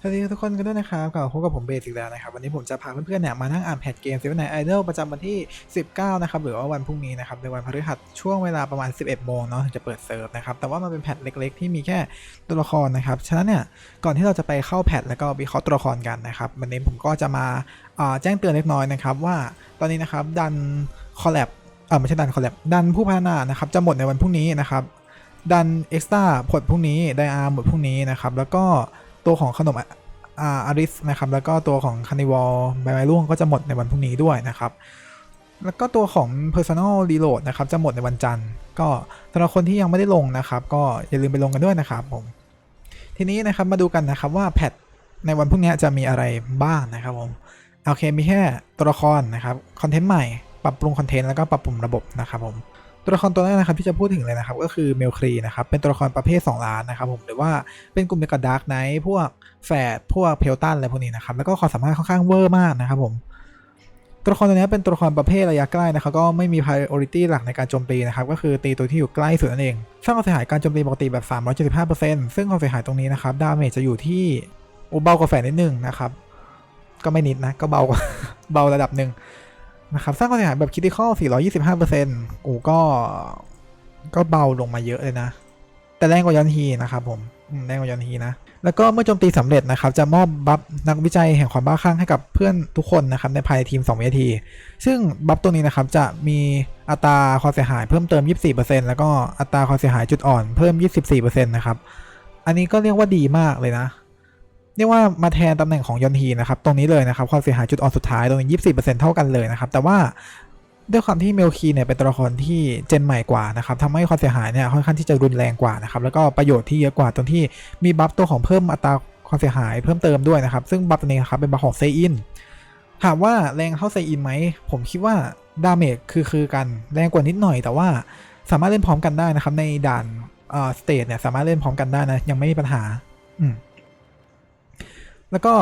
สวัสดีทุกคนกันด้วยนะครับกลับมาพบกับผมเบสอีกแล้วนะครับ วันนี้ผมจะพาเพื่อนๆเนี่ยมานั่งอ่านแพทเกมเซเว่นไนไอดอลประจำวันที่ 19 นะครับ หรือว่าวันพรุ่งนี้นะครับ ในวันพฤหัสช่วงเวลาประมาณ 11 โมงเนาะจะเปิดเซิร์ฟนะครับ แต่ว่ามันเป็นแพทเล็กๆ ที่มีแค่ตัวละครนะครับ ฉะนั้นเนี่ย ก่อนที่เราจะไปเข้าแพทแล้วก็วิเคราะห์ตัวละครกันนะครับวันนี้ผมก็จะมาอ่าแจ้งเตือนเล็กน้อยนะครับว่าตอนนี้นะครับดันคอลแลบเออไม่ใช่ดันคอลแลบดันผู้พัฒนานะครับจะหมดในวันพรุ่งนี้นะครับดันเอ็กซ์ต้าผลพรุ่งนี้ไดอาร์หมดพรุ่งนี้นะครับแล้วก็ ตัวของขนมอ่าอาริสนะครับแล้วก็ตัวของคานิวอลใบไม้ร่วงก็จะหมดในวันพรุ่งนี้ด้วยนะครับ แล้วก็ตัวของ Personal Reload นะครับจะหมดในวันจันทร์ ก็สำหรับคนที่ยังไม่ได้ลงนะครับ ก็อย่าลืมไปลงกันด้วยนะครับผมทีนี้นะครับมาดูกันนะครับว่าแพทในวันพรุ่งนี้จะมีอะไรบ้างนะครับผมโอเคมีแค่ตัวละครนะครับคอนเทนต์ใหม่ปรับปรุงคอนเทนต์แล้วก็ปรับปรุงระบบนะครับผม ตัวละครตัวแรกนะครับที่จะพูดถึงเลยนะครับก็คือเมลครีนะครับเป็นตัวละครประเภท 2 ล้านนะครับผมหรือว่าเป็นกลุ่มเดียวกับดาร์กไนท์พวกแฝดพวกเพลตันอะไรพวกนี้นะครับแล้วก็ความสามารถค่อนข้างเวอร์มากนะครับผมตัวละครตัวนี้เป็นตัวละครประเภทระยะใกล้นะครับก็ไม่มี priority หลักในการโจมตีนะครับก็คือตีตัวที่อยู่ใกล้สุดนั่นเอง สร้างความเสียหายการโจมตีปกติแบบ 375%ซึ่งความเสียหายตรงนี้นะครับดาเมจจะอยู่ที่อ้เบากว่าแฝดนิดนึงนะครับก็ไม่นิดนะก็เบากว่าเบาระดับหนึ่ง นะครับสร้างความเสียหายแบบคิด i คอล425%โอ้ก็ก็เบาลงมาเยอะเลยนะ แต่แรงกว่ายอนฮีนะครับผมแรงกว่ายอนฮีนะ แล้วก็เมื่อโจมตีสำเร็จนะครับ จะมอบบัฟนักวิจัยแห่งความบ้าคลั่งให้กับเพื่อนทุกคนนะครับในภายในทีม 2 วินาที ซึ่งบัฟตัวนี้นะครับจะมีอัตราความเสียหายเพิ่มเติม 24%แล้วก็อัตราความเสียหายจุดอ่อนเพิ่ม 24%นะครับ อันนี้ก็เรียกว่าดีมากเลยนะ เรียกว่ามาแทนตำแหน่งของยอนฮีนะครับตรงนี้เลยนะครับความเสียหายจุดอ่อนสุดท้ายตรงนี้24%เท่ากันเลยนะครับแต่ว่าด้วยความที่เมลคีเนี่ยเป็นตัวละครที่เจนใหม่กว่านะครับทำให้ความเสียหายเนี่ยค่อนข้างที่จะรุนแรงกว่านะครับแล้วก็ประโยชน์ที่เยอะกว่าตรงที่มีบัฟตัวของเพิ่มอัตราความเสียหายเพิ่มเติมด้วยนะครับ ซึ่งบัฟตัวนี้ครับเป็นบัฟของเซอินถามว่าแรงเท่าเซอินไหมผมคิดว่าดาเมจคือคือกันแรงกว่านิดหน่อย แต่ว่าสามารถเล่นพร้อมกันได้นะครับในด่านเอ่อสเตทเนี่ยสามารถเล่นพร้อมกันได้นะยังไม่มีปัญหา อืม แล้วก็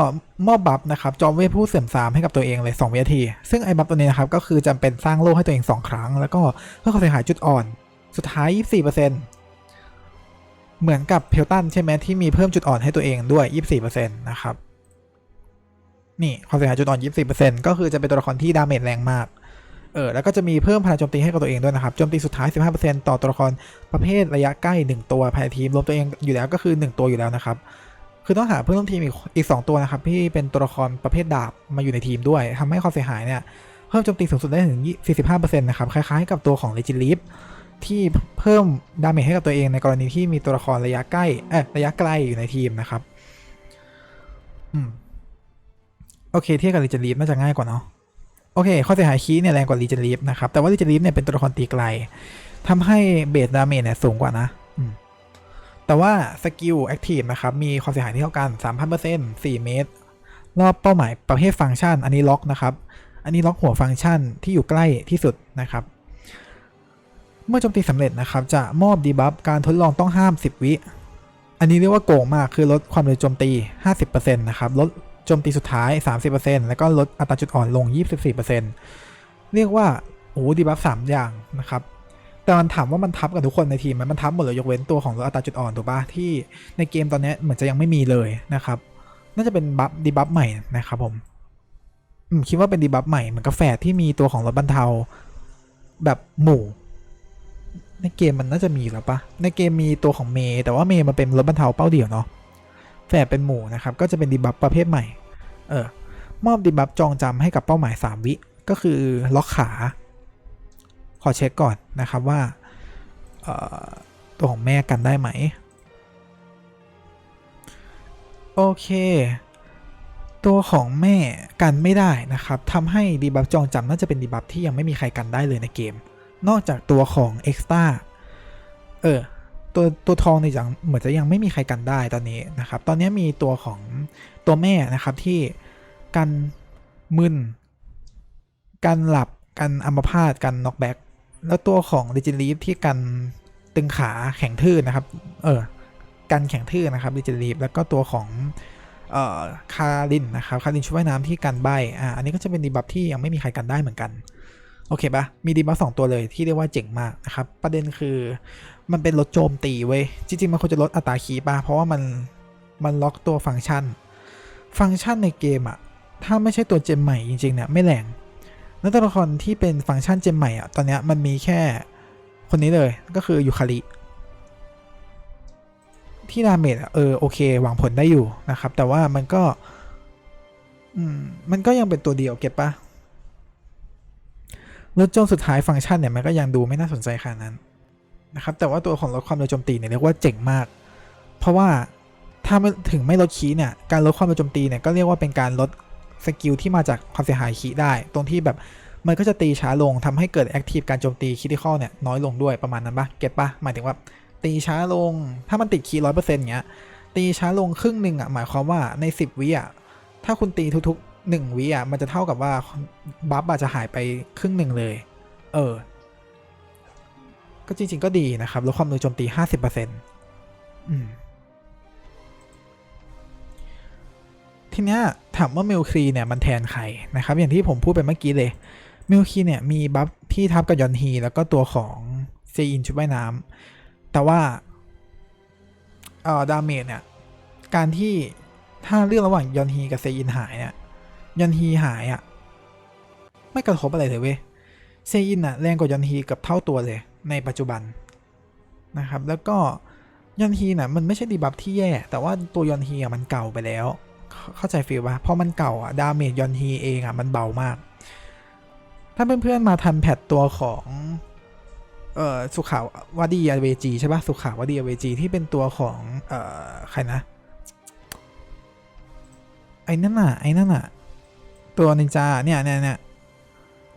มอบบัฟนะครับจอมเวทผู้เสื่อมทรามให้กับตัวเองเลย2วินาที ซึ่งไอ้บัฟตัวนี้นะครับก็คือจำเป็นสร้างโล่ให้ตัวเอง 2 ครั้ง แล้วก็เพื่อความเสียหายจุดอ่อน สุดท้าย 24%เหมือนกับเพลตันใช่ไหมที่มีเพิ่มจุดอ่อนให้ตัวเองด้วย 24%นะครับนี่ความเสียหายจุดอ่อน 24%ก็คือจะเป็นตัวละครที่ดาเมจแรงมากเออแล้วก็จะมีเพิ่มพลังโจมตีให้กับตัวเองด้วยนะครับโจมตีสุดท้าย 15%ต่อตัวละครประเภทระยะใกล้ 1 ตัวภายในทีมรวมตัวเองอยู่แล้วก็คือ 1 ตัวอยู่แล้วนะครับ คือต้องหาเพื่อนร่วมทีมอีกอีก2ตัวนะครับที่เป็นตัวละครประเภทดาบมาอยู่ในทีมด้วยทำให้ความเสียหายเนี่ยเพิ่มโจมตีสูงสุดได้ถึง 45%นะครับคล้ายๆกับตัวของเลจิลิฟที่เพิ่มดาเมจให้กับตัวเองในกรณีที่มีตัวละครระยะใกล้เอ๊ะระยะไกลอยู่ในทีมนะครับอืมโอเคเทียบกับลีจนลีฟน่าจะง่ายกว่าเนาะโอเคข้อเสียหายคีย์เนี่ยแรงกว่าลีเจนลีฟนะครับ แต่ว่าลีเจนลีฟเนี่ยเป็นตัวละครตีไกลทำให้เบสดาเมจเนี่ยสูงกว่านะ แต่ว่าสกิลแอคทีฟนะครับ มีความเสียหายที่เท่ากัน 3,000% 4 เมตร รอบเป้าหมายประเภทฟังก์ชัน อันนี้ล็อกนะครับ อันนี้ล็อกหัวฟังก์ชันที่อยู่ใกล้ที่สุดนะครับ เมื่อโจมตีสำเร็จนะครับ จะมอบดีบัฟการทดลองต้องห้าม 10 วิ อันนี้เรียกว่าโกงมากคือลดความเร็วโจมตี 50%นะครับ ลดโจมตีสุดท้าย 30%แล้วก็ลดอัตราจุดอ่อนลง 24%เรียกว่าโอ้ดีบัฟ3อย่างนะครับ แต่มันถามว่ามันทับกับทุกคนในทีมไหมมันทับหมดเลยยกเว้นตัวของอัตราจุดอ่อนถูกปะที่ในเกมตอนนี้เหมือนจะยังไม่มีเลยนะครับ น่าจะเป็นบัฟดีบัฟใหม่นะครับผมคิดว่าเป็นดีบัฟใหม่เหมือนกับแฝดที่มีตัวของลดบรรเทาแบบหมู่ ในเกมมันน่าจะมีแล้วปะในเกมมีตัวของเมย์แต่ว่าเมย์มันเป็นลดบรรเทาเป้าเดี่ยวเนาะแฝดเป็นหมู่นะครับก็จะเป็นดีบัฟประเภทใหม่ เออมอบดีบัฟจองจำให้กับเป้าหมาย 3 วิ ก็คือล็อกขา อเช็คก่อนนะครับว่าตัวของแม่กันได้ไหม โอเค ตัวของแม่กันไม่ได้นะครับทำให้ดีบัฟจองจำน่าจะเป็นดีบัฟที่ยังไม่มีใครกันได้เลยในเกม นอกจากตัวของ Extra เออตัวตัวทองเนี่ยยังเหมือนจะยังไม่มีใครกันได้ตอนนี้นะครับ ตอนนี้มีตัวของตัวแม่นะครับที่กันมึนกันหลับกันอัมพาตกันน็อกแบ็ก แล้วตัวของ l e g e n d Leaf ที่กันตึงขาแข็งทื่อนะครับ เออกันแข็งทื่อนะครับ l e g e n d Leaf แล้วก็ตัวของเอ่อคารินนะครับคารินช่วยน้ำที่กันใบอ่าอันนี้ก็จะเป็นดีบัฟที่ยังไม่มีใครกันได้เหมือนกันโอเคปะมีดีบัฟสองตัวเลยที่เรียกว่าเจ๋งมากนะครับประเด็นคือมันเป็นลดโจมตีเว้ยจริงๆมันควรจะลดอัตราคีปะเพราะว่ามันมันล็อกตัวฟังก์ชัน ฟังก์ชันในเกมอะถ้าไม่ใช่ตัวเจมใหม่จริงๆเนี่ยไม่แรง แล้วตัวละครที่เป็นฟังก์ชันเจมใหม่อะตอนนี้มันมีแค่คนนี้เลยก็คือยูคาริที่ดาเมจเออโอเคหวังผลได้อยู่นะครับ แต่ว่ามันก็ อืม มันก็ยังเป็นตัวเดียวเก็บปะแล้วจนสุดท้ายฟังก์ชันเนี่ยมันก็ยังดูไม่น่าสนใจขนาดนั้นนะครับ แต่ว่าตัวของลดความเร็วโจมตีเนี่ยเรียกว่าเจ๋งมาก เพราะว่าถ้าไม่ถึงไม่ลดคีเนี่ยการลดความเร็วโจมตีเนี่ยก็เรียกว่าเป็นการลด สกิลที่มาจากความเสียหายคีได้ ตรงที่แบบมันก็จะตีช้าลงทำให้เกิดแอคทีฟการโจมตีคิติคอลเนี่ยน้อยลงด้วยประมาณนั้นปะเก็ตปะหมายถึงว่าตีช้าลงถ้ามันติดคีร้อยเปอร์เซ็นต์เงี้ยตีช้าลงครึ่งหนึ่งอะหมายความว่าในสิบวิอะถ้าคุณตีทุกๆหนึ่งวิอะมันจะเท่ากับว่าบัฟอาจจะหายไปครึ่งหนึ่งเลย เออ ก็จริง ๆ ก็ดีนะครับลดความเร็วโจมตีห้าสิบเปอร์เซ็นต์อืม ทีเนี้ยถามว่ามิลครีเนี่ยมันแทนใครนะครับ อย่างที่ผมพูดไปเมื่อกี้เลยมิลคีเนี่ยมีบัฟที่ทับกับยอนฮีแล้วก็ตัวของเซอินชุดว่ายน้ำแต่ว่าเอ่อดาเมจเนี่ยการที่ถ้าเรื่องระหว่างยอนฮีกับเซอินหายเนี่ยยอนฮีหายอะ่ะไม่กระทบอะไรเลยเว้ยเซอินอะแรงกว่ายอนฮีกับเท่าตัวเลยในปัจจุบันนะครับ แล้วก็ยอนฮีน่ะมันไม่ใช่ดีบัฟที่แย่ แต่ว่าตัวยอนฮีอะมันเก่าไปแล้ว เข้าใจฟีลปะเพราะมันเก่าอะดาเมจยอนฮีเองอะมันเบามาก ถ้าเพื่อนๆมาทันแพทตัวของเอ่อสุขาวดีอเวจีใช่ปะสุขาวดีอเวจีที่เป็นตัวของเอ่อใครนะไอ้นั่นน่ะไอ้นั่นน่ะตัวนินจาเนี่ยเนี่ยเนี่ย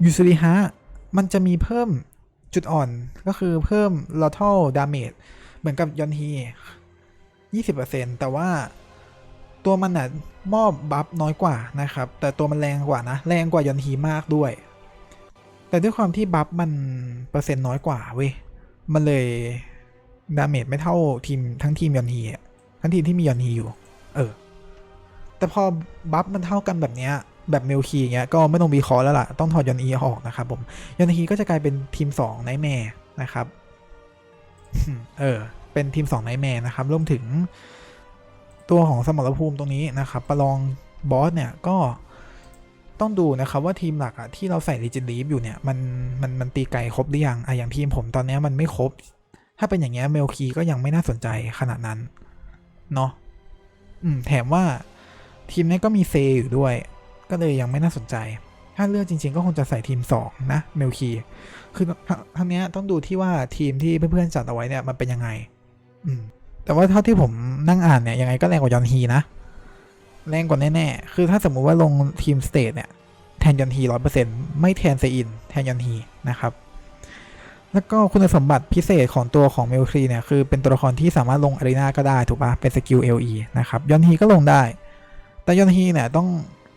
ยูซูริฮะมันจะมีเพิ่มจุดอ่อนก็คือเพิ่มลอทัลดาเมจเหมือนกับยอนฮี20%แต่ว่า ตัวมันน่ะมอบบัฟน้อยกว่านะครับ แต่ตัวมันแรงกว่านะ แรงกว่ายอนฮีมากด้วย แต่ด้วยความที่บัฟมันเปอร์เซ็นต์น้อยกว่าเว้ย มันเลยดาเมจไม่เท่าทีมทั้งทีมยอนฮีทั้งทีมที่มียอนฮีอยู่ เออ แต่พอบัฟมันเท่ากันแบบเนี้ยแบบเมลคีเงี้ยก็ไม่ต้องวีคอแล้วล่ะ ต้องถอดยอนอีออกนะครับผมยอนฮีก็จะกลายเป็นทีม2ไนแมร์นะครับ เออ เป็นทีม2ไนแมร์นะครับรวมถึง ตัวของสมรภูมิตรงนี้นะครับประลองบอสเนี่ยก็ต้องดูนะครับว่าทีมหลักอะที่เราใส่ Legend Leaf อยู่เนี่ยมันมันมันตีไกลครบหรือยังอะอย่างทีมผมตอนนี้มันไม่ครบ ถ้าเป็นอย่างเงี้ยเมลคีก็ยังไม่น่าสนใจขนาดนั้นเนาะอืมแถมว่าทีมนี้ก็มีเซอยู่ด้วย ก็เลยยังไม่น่าสนใจ ถ้าเลือกจริง ๆ ก็คงจะใส่ทีม 2 นะเมลคีคือทั้งเนี้ยต้องดูที่ว่าทีมที่เพื่อนๆจัดเอาไว้เนี่ยมันเป็นยังไง อืม แต่ว่าเท่าที่ผมนั่งอ่านเนี่ยยังไงก็แรงกว่ายอนฮีนะแรงกว่าแน่ๆคือถ้าสมมุติว่าลงทีมสเตทเนี่ยแทนยอนฮีร้อยเปอร์เซ็นต์ไม่แทนเซอิน แทนยอนฮีนะครับ แล้วก็คุณสมบัติพิเศษของตัวของเมลครีเนี่ย คือเป็นตัวละครที่สามารถลงอารีนาก็ได้ถูกปะเป็นสกิล LE นะครับยอนฮีก็ลงได้ แต่ยอนฮีเนี่ยต้อง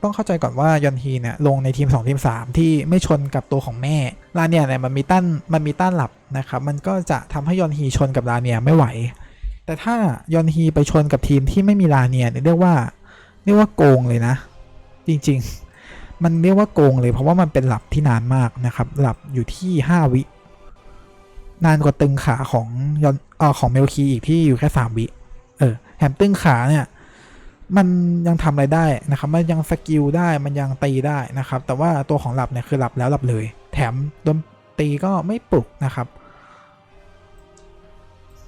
ต้องเข้าใจก่อนว่ายอนฮีเนี่ยลงในทีม 2 ทีม 3 ที่ไม่ชนกับตัวของแม่ลาเนียเนี่ยมันมีต้านมันมีต้านหลับนะครับมันก็จะทำให้ยอนฮีชนกับลาเนียไม่ไหว แต่ถ้ายอนฮีไปชนกับทีมที่ไม่มีลาเนียเนี่ยเรียกว่าเรียกว่าโกงเลยนะ จริงๆ มันเรียกว่าโกงเลยเพราะว่ามันเป็นหลับที่นานมากนะครับ หลับอยู่ที่ 5 วิ นานกว่าตึงขาของยอนเออของเมลคีอีกที่อยู่แค่ 3 วิเออแถมตึงขาเนี่ยมันยังทำอะไรได้นะครับ มันยังสกิลได้ มันยังตีได้นะครับ แต่ว่าตัวของหลับเนี่ยคือหลับแล้วหลับเลย แถมโดนตีก็ไม่ปลุกนะครับ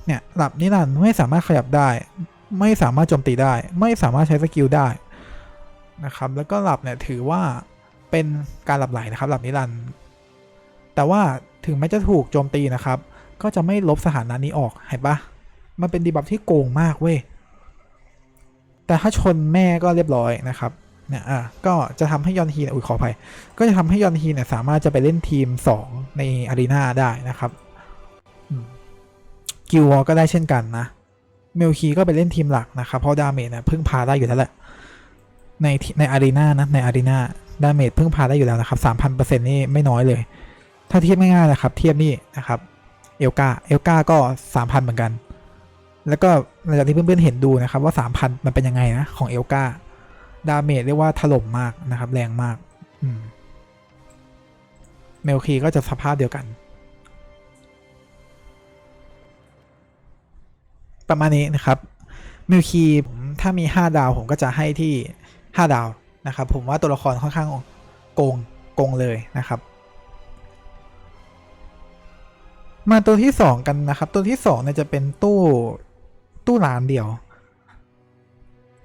เนี่ยหลับนิรันดร์ไม่สามารถขยับได้ ไม่สามารถโจมตีได้ ไม่สามารถใช้สกิลได้นะครับ แล้วก็หลับเนี่ยถือว่าเป็นการหลับไหลนะครับ หลับนิรันดร์แต่ว่าถึงแม้จะถูกโจมตีนะครับ ก็จะไม่ลบสถานะนี้ออกเห็นปะมันเป็นดีบัฟที่โกงมากเว้ยแต่ถ้าชนแม่ก็เรียบร้อยนะครับเนี่ยอะก็จะทำให้ยอนฮีนอุ้ยขออภัย ก็จะทำให้ยอนฮีเนี่ยสามารถจะไปเล่นทีม 2 ในอารีนาได้นะครับ กิววอก็ได้เช่นกันนะเมลคีก็ไปเล่นทีมหลักนะครับ เพราะดาเมจเนี่ยพึ่งพาได้อยู่แล้วแหละ ในในอารีนานะในอารีนาดาเมจพึ่งพาได้อยู่แล้วนะครับสามพันเปอร์เซ็นต์นี่ไม่น้อยเลย ถ้าเทียบง่ายๆนะครับ เทียบนี่นะครับเอลกาเอลกาก็สามพันเหมือนกัน แล้วก็หลังจากที่เพื่อนๆเห็นดูนะครับว่าสามพันมันเป็นยังไงนะของเอลกาดาเมจเรียกว่าถล่มมากนะครับ แรงมากอืมเมลคีก็จะสภาพเดียวกัน ประมาณนี้นะครับมิลคีผมถ้ามี 5 ดาวผมก็จะให้ที่ 5 ดาวนะครับผมว่าตัวละครค่อนข้างโกงโกงเลยนะครับ มาตัวที่ 2 กันนะครับ ตัวที่2เนี่ยจะเป็นตู้ตู้ร้านเดียว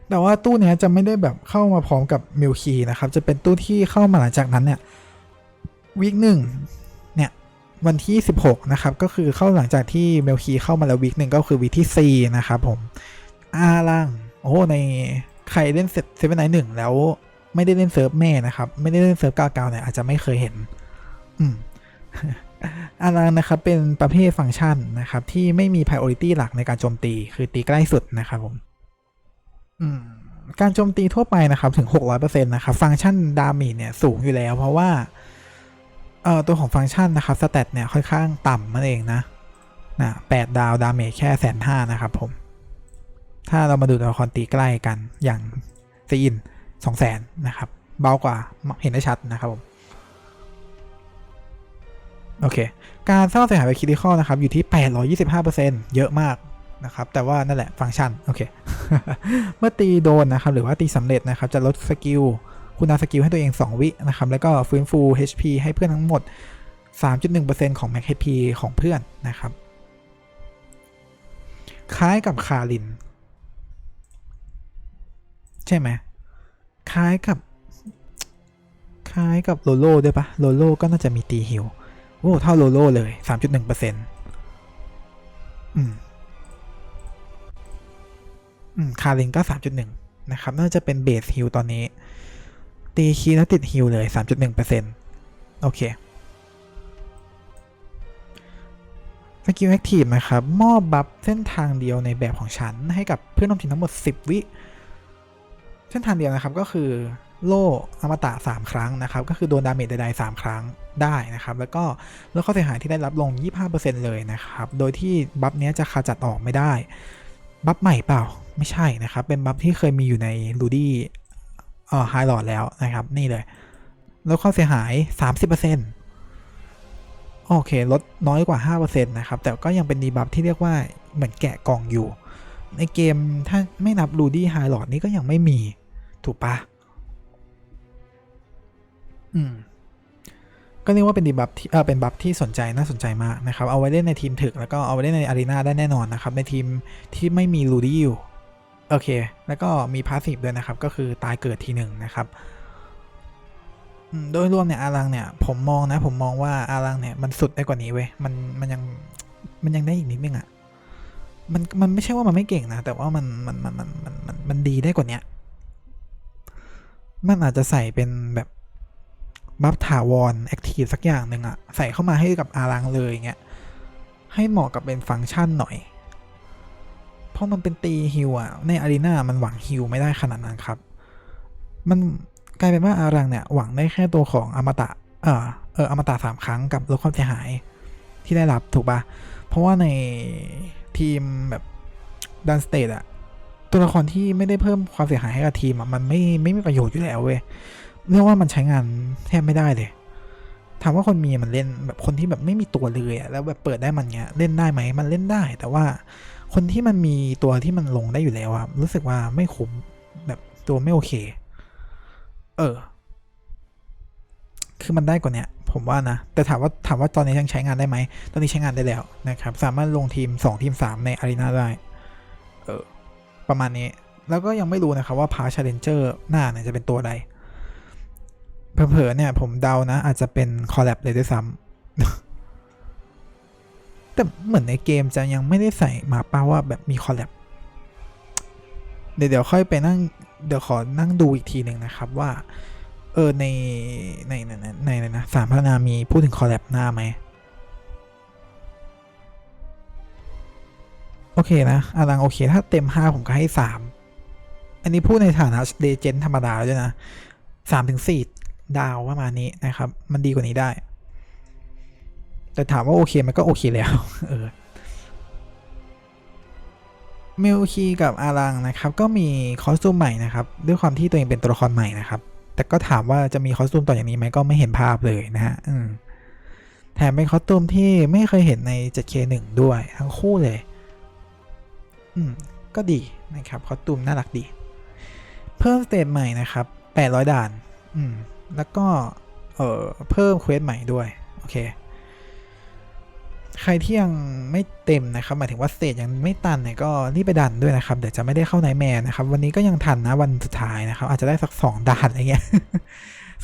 แต่ว่าตู้เนี้ยจะไม่ได้แบบเข้ามาพร้อมกับมิลคีนะครับ จะเป็นตู้ที่เข้ามาหลังจากนั้นเนี่ยวีคหนึ่งเนี่ย วันที่ 16 นะครับ ก็คือเข้าหลังจากที่เมลคีเข้ามาแล้ววีคหนึ่งก็คือวีคที่ 4 นะครับผมอาล่าง โอ้ในใครเล่นเซเว่นไนหนึ่งแล้วไม่ได้เล่นเซิร์ฟแม่นะครับ ไม่ได้เล่นเซิร์ฟกาวๆเนี่ยอาจจะไม่เคยเห็น อืมอารังนะครับเป็นประเภทฟังก์ชันนะครับ ที่ไม่มี priority หลักในการโจมตี คือตีใกล้สุดนะครับผมอืมการโจมตีทั่วไปนะครับถึง 600%นะครับ ฟังก์ชันดาเมจเนี่ยสูงอยู่แล้ว เพราะว่า อ่อตัวของฟังก์ชันนะครับสเตตเนี่ยค่อนข้างต่ำนั่นเองนะนะ8ดาวดาเมจแค่แสนห้านะครับผม ถ้าเรามาดูตัวละครตีใกล้กันอย่างซีอินสองแสนนะครับ เบากว่าเห็นได้ชัดนะครับผมโอเค การสร้างเสียหายไปคิดิคอนะครับ อยู่ที่ 825%เยอะมากนะครับ แต่ว่านั่นแหละฟังก์ชัน โอเค เมื่อตีโดนนะครับ หรือว่าตีสำเร็จนะครับ จะลดสกิล คุณาสกิลให้ตัวเอง 2 วินะครับ แล้วก็ฟื้นฟู HP ให้เพื่อนทั้งหมด 3.1%ของ Max HP ของเพื่อนนะครับ คล้ายกับคาริน ใช่ไหม คล้ายกับ คล้ายกับโลโล่ด้วยปะโลโล่ก็น่าจะมีตีฮิลโอ้เท่าโลโล่เลย 3.1%เปอร์เซ็นต์อืมอืม คารินก็ 3.1 นะครับ น่าจะเป็นเบสฮิลตอนนี้ ตีคีย์แล้วติดฮิลเลย 3.1%เปอร์เซ็นต์โอเคสกิลแอคทีฟนะครับมอบบัฟเส้นทางเดียวในแบบของฉัน ให้กับเพื่อนร่วมทีมทั้งหมด 10 วิ เส้นทางเดียวนะครับก็คือโล่อมตะ 3 ครั้งนะครับ ก็คือโดนดาเมจใดๆ3ครั้งได้นะครับ แล้วก็ลดข้อเสียหายที่ได้รับลง 25%เลยนะครับ โดยที่บัฟเนี้ยจะขาจัดออกไม่ได้ บัฟใหม่เปล่าไม่ใช่นะครับ เป็นบัฟที่เคยมีอยู่ในลูดี้ เอ่อไฮลอดแล้วนะครับ นี่เลยลดข้อเสียหาย 30%โอเค ลดน้อยกว่า 5%นะครับ แต่ก็ยังเป็นดีบัฟที่เรียกว่าเหมือนแกะกล่องอยู่ ในเกมถ้าไม่นับลูดี้ไฮลอดนี่ก็ยังไม่มีถูกปะอืม ก็เรียกว่าเป็นดีบัฟที่เออเป็นบัฟที่สนใจน่าสนใจมากนะครับ เอาไว้เล่นในทีมถึก แล้วก็เอาไว้เล่นในอารีนาได้แน่นอนนะครับ ในทีมที่ไม่มีลูดี้อยู่ โอเค แล้วก็มีพาสซีฟด้วยนะครับ ก็คือตายเกิดทีหนึ่งนะครับ โดยรวมเนี่ยอารังเนี่ย ผมมองนะ ผมมองว่าอารังเนี่ยมันสุดได้กว่านี้เว้ย มันมันยังมันยังได้อีกนิดนึงอะ่ะ มันมันไม่ใช่ว่ามันไม่เก่งนะ แต่ว่ามันมันมันมันมันมันมันดีได้กว่าเนี้ย มันอาจจะใส่เป็นแบบบัฟถาวรแอคทีฟสักอย่างหนึ่งอะใส่เข้ามาให้กับอารังเลยเงี้ยให้เหมาะกับเป็นฟังก์ชันหน่อย เพราะมันเป็นตีฮิวอะในอารีนามันหวังฮิวไม่ได้ขนาดนั้นครับ มันกลายเป็นว่าอารังเนี่ยหวังได้แค่ตัวของอมตะ เออเอออมตะสามครั้งกับลดความเสียหายที่ได้รับถูกปะเพราะว่าในทีมแบบดันสเตทอะตัวละครที่ไม่ได้เพิ่มความเสียหายให้กับทีมอะมันไม่ไม่มีประโยชน์อยู่แล้วเว้ยเรียกว่ามันใช้งานแทบไม่ได้เลยถามว่าคนมีมันเล่นแบบคนที่แบบไม่มีตัวเลยอะแล้วแบบเปิดได้มันเงี้ยเล่นได้ไหมมันเล่นได้ แต่ว่า คนที่มันมีตัวที่มันลงได้อยู่แล้วอะรู้สึกว่าไม่คุ้มแบบตัวไม่โอเค เออ คือมันได้กว่าเนี้ยผมว่านะ แต่ถามว่าถามว่าตอนนี้ยังใช้งานได้ไหม ตอนนี้ใช้งานได้แล้วนะครับ สามารถลงทีม 2 ทีม 3 ในอารีนาได้ เออ ประมาณนี้ แล้วก็ยังไม่รู้นะครับว่าพาชาเลนเจอร์หน้าเนี่ยจะเป็นตัวใดเผลอๆเนี่ย ผมเดานะ อาจจะเป็นคอลแลบเลยด้วยซ้ำ แต่เหมือนในเกมจะยังไม่ได้ใส่มาป้าว่าแบบมีคอลแลบเดี๋ยวเดี๋ยวค่อยไปนั่งเดี๋ยวขอนั่งดูอีกทีหนึ่งนะครับว่า เออในในในในในนะสามพัฒนามีพูดถึงคอลแลบหน้าไหมโอเคนะอารังโอเค ถ้าเต็ม 5 ผมก็ให้ 3 อันนี้พูดในฐานะเดเจนธรรมดาด้วยนะ3ถึง4ดาวประมาณนี้นะครับ มันดีกว่านี้ได้ แต่ถามว่าโอเคมันก็โอเคแล้วเออเมลคีกับอารังนะครับ ก็มีคอสตูมใหม่นะครับ ด้วยความที่ตัวเองเป็นตัวละครใหม่นะครับ แต่ก็ถามว่าจะมีคอสตูมต่ออย่างนี้ไหมก็ไม่เห็นภาพเลยนะฮะอืมแถมเป็นคอสตูมที่ไม่เคยเห็นใน 7K1 ด้วยทั้งคู่เลย อืม ก็ดีนะครับคอสตูมน่ารักดี เพิ่มสเตจใหม่นะครับ 800 ด่าน อืม แล้วก็ เอ่อ เพิ่มเควสใหม่ด้วย โอเค ใครที่ยังไม่เต็มนะครับหมายถึงว่าสเตจยังไม่ตันเนี่ยก็รีบไปดันด้วยนะครับเดี๋ยวจะไม่ได้เข้าไนแมนนะครับวันนี้ก็ยังทันนะวันสุดท้ายนะครับอาจจะได้สัก 2ด่านอะไรเงี้ย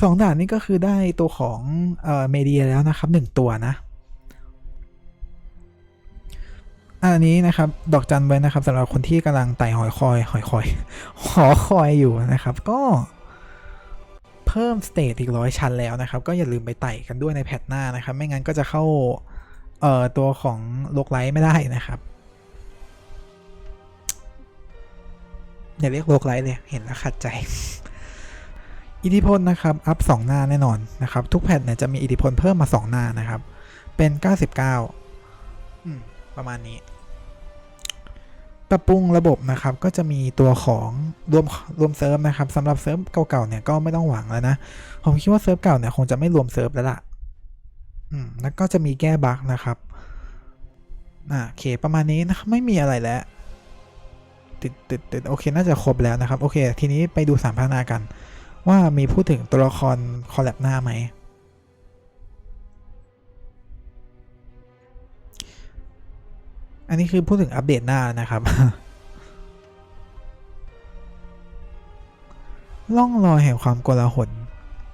สองด่านนี่ก็คือได้ตัวของเอ่อเมเดียแล้วนะครับหนึ่งตัวนะอันนี้นะครับดอกจันไว้นะครับสำหรับคนที่กำลังไต่หอยคอย หอยคอย หอคอยอยู่นะครับ ก็เพิ่มสเตจอีกร้อยชั้นแล้วนะครับ ก็อย่าลืมไปไต่กันด้วยในแพทหน้านะครับ ไม่งั้นก็จะเข้า เอ่อตัวของโลกไลท์ไม่ได้นะครับอย่าเรียกโลกไลท์เลยเห็นแล้วขัดใจ อิทธิพลนะครับ อัพ 2 หน้าแน่นอนนะครับ ทุกแพทเนี่ยจะมีอิทธิพลเพิ่มมา 2 หน้านะครับ เป็น 99 ประมาณนี้ ปรับปรุงระบบนะครับ ก็จะมีตัวของรวมรวมเซิร์ฟนะครับสำหรับเซิร์ฟเก่าๆเนี่ยก็ไม่ต้องหวังแล้วนะ ผมคิดว่าเซิร์ฟเก่าเนี่ยคงจะไม่รวมเซิร์ฟแล้วล่ะ อืมแล้วก็จะมีแก้บั๊กนะครับอ่าโอเคประมาณนี้นะครับไม่มีอะไรแล้วติดติดติดโอเคน่าจะครบแล้วนะครับ โอเค ทีนี้ไปดูสามพัฒนากัน ว่ามีพูดถึงตัวละครคอลแลบหน้าไหมอันนี้คือพูดถึงอัปเดตหน้านะครับล่องรอยแห่งความโกลาหล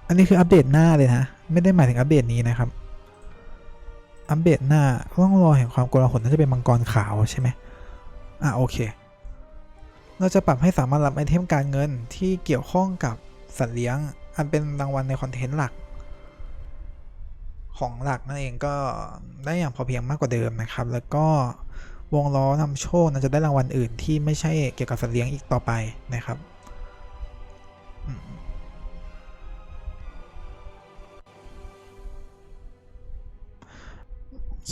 อันนี้คืออัปเดตหน้าเลยนะ ไม่ได้หมายถึงอัปเดตนี้นะครับ อัปเดตหน้าล่องรอยแห่งความโกลาหลน่าจะเป็นมังกรขาวใช่ไหมอะโอเค เราจะปรับให้สามารถรับไอเทมการเงินที่เกี่ยวข้องกับสัตว์เลี้ยง อันเป็นรางวัลในคอนเทนต์หลัก ของหลักนั่นเองก็ได้อย่างพอเพียงมากกว่าเดิมนะครับ แล้วก็วงล้อนำโชคน่าจะได้รางวัลอื่นที่ไม่ใช่เกี่ยวกับสัตว์เลี้ยงอีกต่อไปนะครับ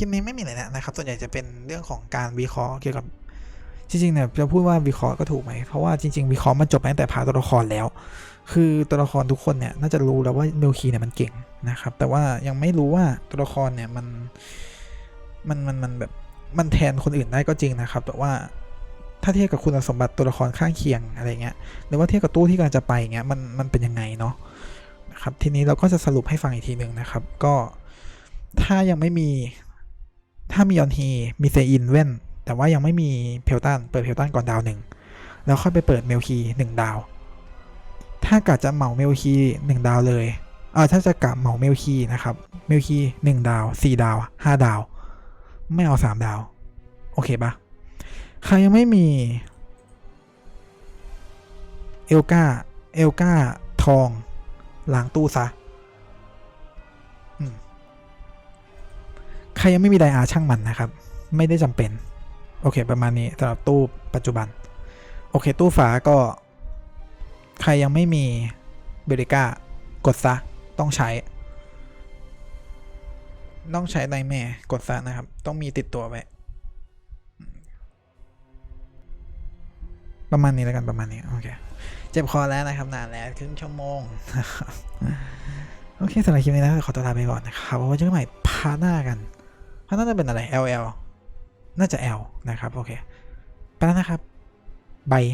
ลิปนี้ไม่มีอะไรแล้วนะครับ ส่วนใหญ่จะเป็นเรื่องของการวิเคราะห์เกี่ยวกับจริงๆเนี่ยจะพูดว่าวิเคราะห์ก็ถูกไหม เพราะว่าจริงๆวิเคราะห์มันจบไปตั้งแต่พาตัวละครแล้ว คือตัวละครทุกคนเนี่ยน่าจะรู้แล้วว่าเมลคีเนี่ยมันเก่งนะครับ แต่ว่ายังไม่รู้ว่าตัวละครเนี่ยมันมันมันมันแบบมันแทนคนอื่นได้ก็จริงนะครับ แต่ว่าถ้าเทียบกับคุณสมบัติตัวละครข้างเคียงอะไรเงี้ย หรือว่าเทียบกับตู้ที่กำลังจะไปเงี้ยมันมันเป็นยังไงเนาะนะครับ ทีนี้เราก็จะสรุปให้ฟังอีกทีหนึ่งนะครับ ก็ถ้ายังไม่มี ถ้ามียอนฮีมีเซอินเว่นแต่ว่ายังไม่มีเพลตันเปิดเพลตันก่อนดาวหนึ่งแล้วค่อยไปเปิดเมลคีหนึ่งดาว ถ้ากะจะเหมาเมลคีหนึ่งดาวเลยเออถ้าจะกะเหมาเมลคีนะครับเมลคีหนึ่งดาวสี่ดาวห้าดาว ไม่เอาสามดาว โอเคปะใครยังไม่มี เอลกาเอลกาทองล้างตู้ซะ ใครยังไม่มีไดอาร์ช่างมันนะครับ ไม่ได้จำเป็น โอเค ประมาณนี้สำหรับตู้ปัจจุบัน โอเค ตู้ฝาก็ ใครยังไม่มีเบริก้ากดซะ ต้องใช้ ต้องใช้ไดแม่กดซะนะครับ ต้องมีติดตัวไว้ประมาณนี้แล้วกันประมาณนี้โอเคเจ็บคอแล้วนะครับนานแล้วครึ่งชั่วโมงโอเคสำหรับคลิปนี้นะขอตัวลาไปก่อนนะครับไว้เจอกันใหม่พาหน้ากัน พาร์ทหน้าจะเป็นอะไร LL น่าจะ L นะครับ โอเค ไปแล้วนะครับบาย